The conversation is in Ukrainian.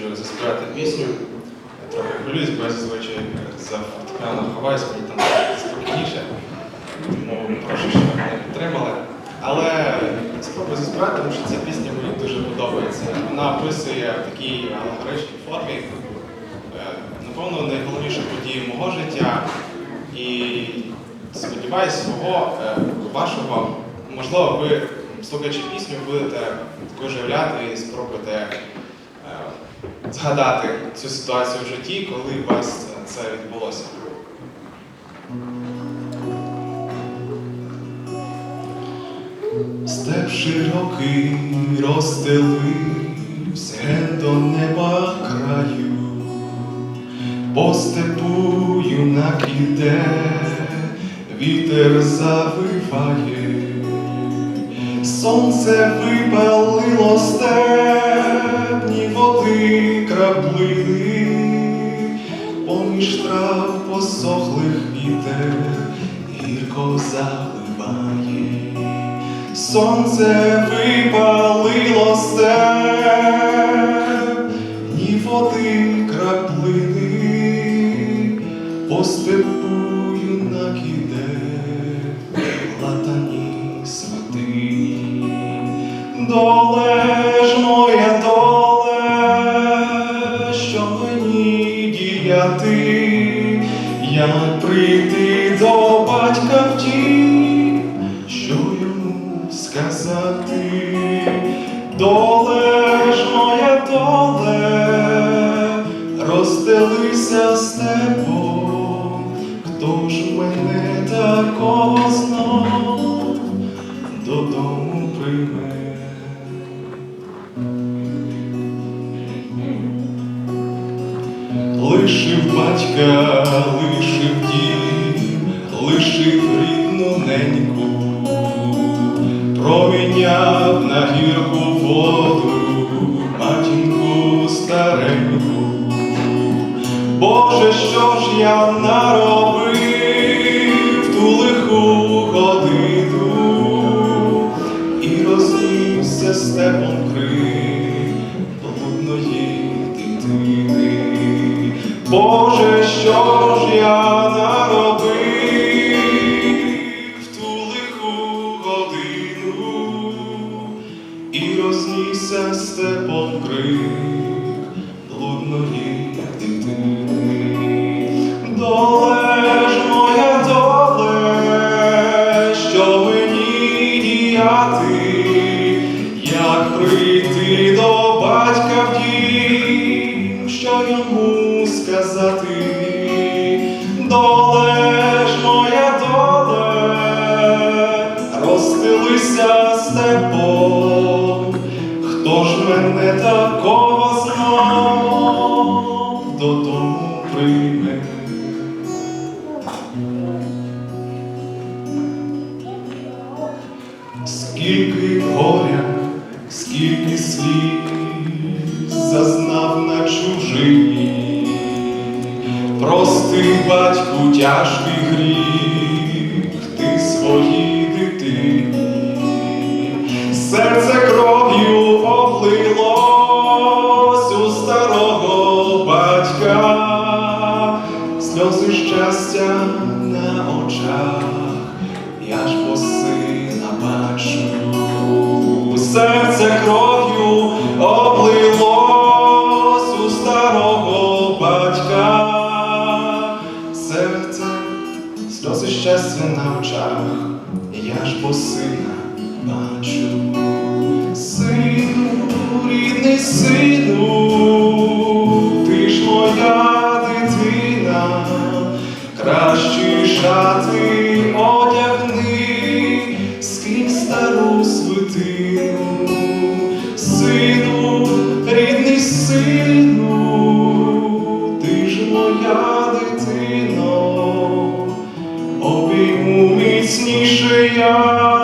вирішую заспівати пісню. Я трохи хвилююсь, бо я зазвичай за фортепіано ховаюсь, мені там спокійніше. Тому прошу, щоб мене підтримали. Але спробую заспівати, тому що ця пісня мені дуже подобається. Вона описує в такій алегоричній формі, е, напевно, найголовніші події мого життя. І сподіваюся, свого е, вашого, можливо, ви, слухаючи пісню, будете також уявляти і спробуєте е, згадати цю ситуацію в житті, коли у вас це відбулося. Степ широкий розстелився до неба краю, по степу юнак іде, вітер завиває, сонце випалило степні води краплини, поміж трав посохлих вітер гірко заливає. Сонце випалило степ, ні води краплини, по степу юнак іде, Доле моя доле, що мені діяти, як прийти до батька в дім, що йому сказати, доле моя доле, розстелися степом, хто ж мене такого знов додому прийме. Батька, лишив дім, лишив рідну неньку, проміняв на гірку воду матінку стареньку. Боже, що ж я наробив ту лиху годину Що ж я наробив ту лиху годину і рознісся степом крик блудної дитини. Доле моя доле, що мені діяти, як прийти до батька в дім, що йому сказати, доле ж моя доле, розстелися степом, хто ж мене такого знов додому прийме. Скільки горя, скільки слів зазнав на чужині, прости, батьку, тяжкий гріх, ти своїй дитині, серце кров'ю облилось у старого батька, сльози щастя на очах, я ж по сина бачу, серце кров'ю сльози щастя на очах, я ж по сина бачу, сину, рідний сину, ти ж моя дитина, кращі шати одягни, скинь стару свитину, міцніше я